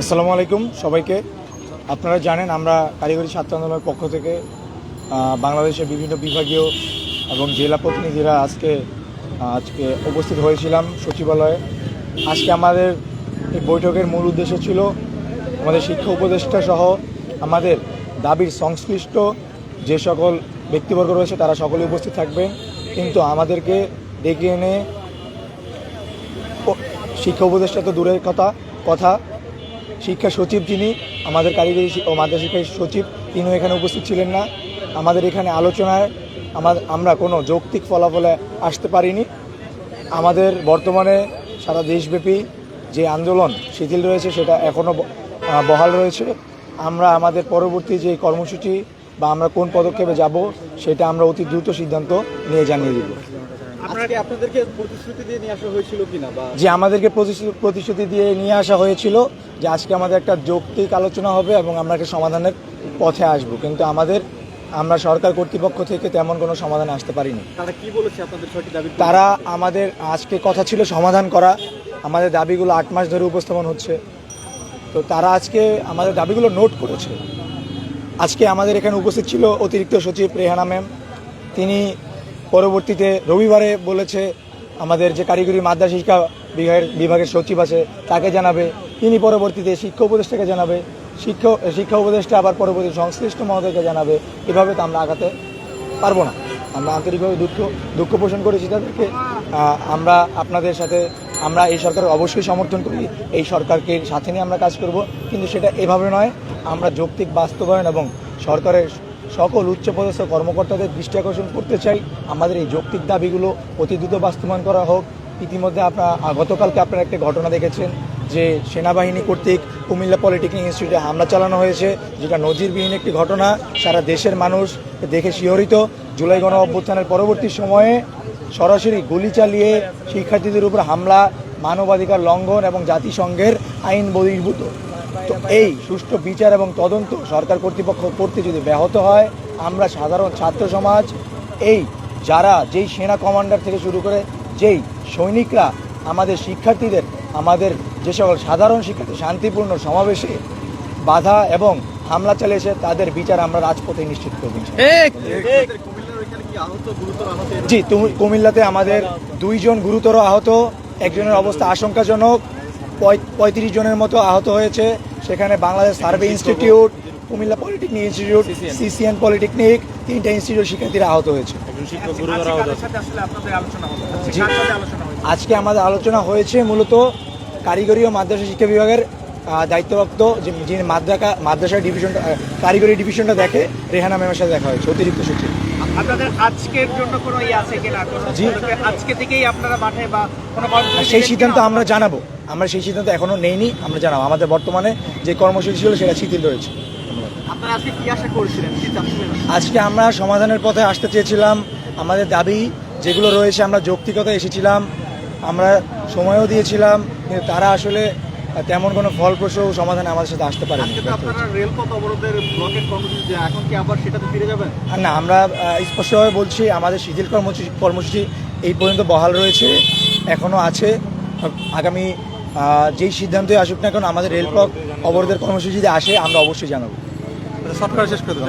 আসসালামু আলাইকুম সবাইকে। আপনারা জানেন আমরা কারিগরি ছাত্র আন্দোলনের পক্ষ থেকে বাংলাদেশের বিভিন্ন বিভাগীয় এবং জেলা প্রতিনিধিরা আজকে আজকে উপস্থিত হয়েছিলাম সচিবালয়ে। আজকে আমাদের এই বৈঠকের মূল উদ্দেশ্য ছিল আমাদের শিক্ষা উপদেষ্টা সহ আমাদের দাবির সংশ্লিষ্ট যে সকল ব্যক্তিবর্গ রয়েছে, তারা সকলে উপস্থিত থাকবেন। কিন্তু আমাদেরকে ডেকে এনে শিক্ষা উপদেষ্টা তো দূরের কথা কথা। শিক্ষা সচিব যিনি, আমাদের কারিগরি ও মাদ্রাসা সচিব, তিনিও এখানে উপস্থিত ছিলেন না। আমাদের এখানে আলোচনায় আমাদের আমরা কোনো যৌক্তিক ফলাফলে আসতে পারিনি। আমাদের বর্তমানে সারা দেশব্যাপী যে আন্দোলন শিথিল রয়েছে, সেটা এখনও বহাল রয়েছে। আমরা আমাদের পরবর্তী যে কর্মসূচি বা আমরা কোন পদক্ষেপে যাব, সেটা আমরা অতি দ্রুত সিদ্ধান্ত নিয়ে জানিয়ে দিব। যে আমাদেরকে প্রতিশ্রু- প্রতিশ্রুতি দিয়ে নিয়ে আসা হয়েছিল যে আজকে আমাদের একটা যৌক্তিক আলোচনা হবে এবং আমরা একটা সমাধানের পথে আসব। কিন্তু আমাদের আমরা সরকার কর্তৃপক্ষ থেকে তেমন কোনো সমাধানে আসতে পারিনি। তারা কি বলেছে আপনাদের ছয়টি দাবি তারা আমাদের আজকে কথা ছিল সমাধান করা। আমাদের দাবিগুলো আট মাস ধরে উপস্থাপন হচ্ছে। তো তারা আজকে আমাদের দাবিগুলো নোট করেছে। আজকে আমাদের এখানে উপস্থিত ছিল অতিরিক্ত সচিব রেহানা ম্যাম। তিনি পরবর্তীতে রবিবারে বলেছে, আমাদের যে কারিগরি মাদ্রাসা শিক্ষা বিভাগের বিভাগের সচিব আছে, তাকে জানাবে। তিনি পরবর্তীতে শিক্ষা উপদেষ্টাকে জানাবে। শিক্ষা শিক্ষা উপদেষ্টা আবার পরবর্তী সংশ্লিষ্ট মহোদয়কে জানাবে। এভাবে তো আমরা আগাতে পারব না। আমরা আন্তরিকভাবে দুঃখ দুঃখ পোষণ করেছি তাদেরকে। আমরা আপনাদের সাথে, আমরা এই সরকার অবশ্যই সমর্থন করি। এই সরকারকে সাথে নিয়ে আমরা কাজ করব। কিন্তু সেটা এভাবে নয়। আমরা যৌক্তিক বাস্তবায়ন এবং সরকারের সকল উচ্চপদস্থ কর্মকর্তাদের দৃষ্টি আকর্ষণ করতে চাই। আমাদের এই যৌক্তিক দাবিগুলো অতি দ্রুত বাস্তবায়ন করা হোক। ইতিমধ্যে আপনার গতকালকে আপনারা একটা ঘটনা দেখেছেন যে সেনাবাহিনী কর্তৃক কুমিল্লা পলিটেকনিক ইনস্টিটিউটে হামলা চালানো হয়েছে, যেটা নজিরবিহীন একটি ঘটনা। সারা দেশের মানুষ দেখে শিহরিত। জুলাই গণ অভ্যুত্থানের পরবর্তী সময়ে সরাসরি গুলি চালিয়ে শিক্ষার্থীদের উপর হামলা, মানবাধিকার লঙ্ঘন এবং জাতিসংঘের আইন বহির্ভূত। তো এই সুষ্ঠু বিচার এবং তদন্ত সরকার কর্তৃপক্ষ করতে যদি ব্যাহত হয় আমরা সাধারণ ছাত্র সমাজ এই যারা যেই সেনা কমান্ডার থেকে শুরু করে যেই সৈনিকরা আমাদের শিক্ষার্থীদের আমাদের যে সকল সাধারণ শিক্ষার্থী শান্তিপূর্ণ সমাবেশে বাধা এবং হামলা চালিয়েছে তাদের বিচার আমরা রাজপথে নিশ্চিত করব জি তুমি কুমিল্লাতে আমাদের দুইজন গুরুতর আহত একজনের অবস্থা আশঙ্কাজনক পঁয়ত্রিশ জনের মতো আহত হয়েছে। সেখানে Bangladesh survey institute Comilla polytechnic institute CCN. Polytechnic তিনটা ইনস্টিটিউট শিক্ষার্থীরা আহত হয়েছে। আজকে আমাদের আলোচনা হয়েছে মূলত কারিগরি ও মাদ্রাসা শিক্ষা বিভাগের দায়িত্বপ্রাপ্ত যে যিনি মাদ্রাকা মাদ্রাসা ডিভিশনটা আহ, কারিগরি ডিভিশনটা দেখে রেহানা ম্যামের সাথে দেখা হয়েছে অতিরিক্ত সচিব। আপনাদের আজকের জন্য কোনো ইয়ে আছে কিনা। আজকে থেকেই আপনারা মাঠে বা কোনো সেই সিদ্ধান্ত আমরা জানাব। আমরা সেই সিদ্ধান্ত এখনও নেইনি আমরা জানাব। আমাদের বর্তমানে যে কর্মসূচি ছিল সেটা শিথিল রয়েছে। আজকে আমরা সমাধানের পথে আসতে চেয়েছিলাম। আমাদের দাবি যেগুলো রয়েছে আমরা যৌক্তিকতা এসেছিলাম। আমরা সময়ও দিয়েছিলাম কিন্তু তারা আসলে তেমন কোনো ফলপ্রসূ সমাধানে আমাদের সাথে আসতে আর না আমরা স্পষ্টভাবে বলছি আমাদের শিথিল কর্মসূচি কর্মসূচি এই পর্যন্ত বহাল রয়েছে এখনও আছে। আগামী যেই সিদ্ধান্তই আসুক না কেন আমাদের রেলপথ অবরোধের কর্মসূচি যদি আসে আমরা অবশ্যই জানাব। সরকার শেষ করে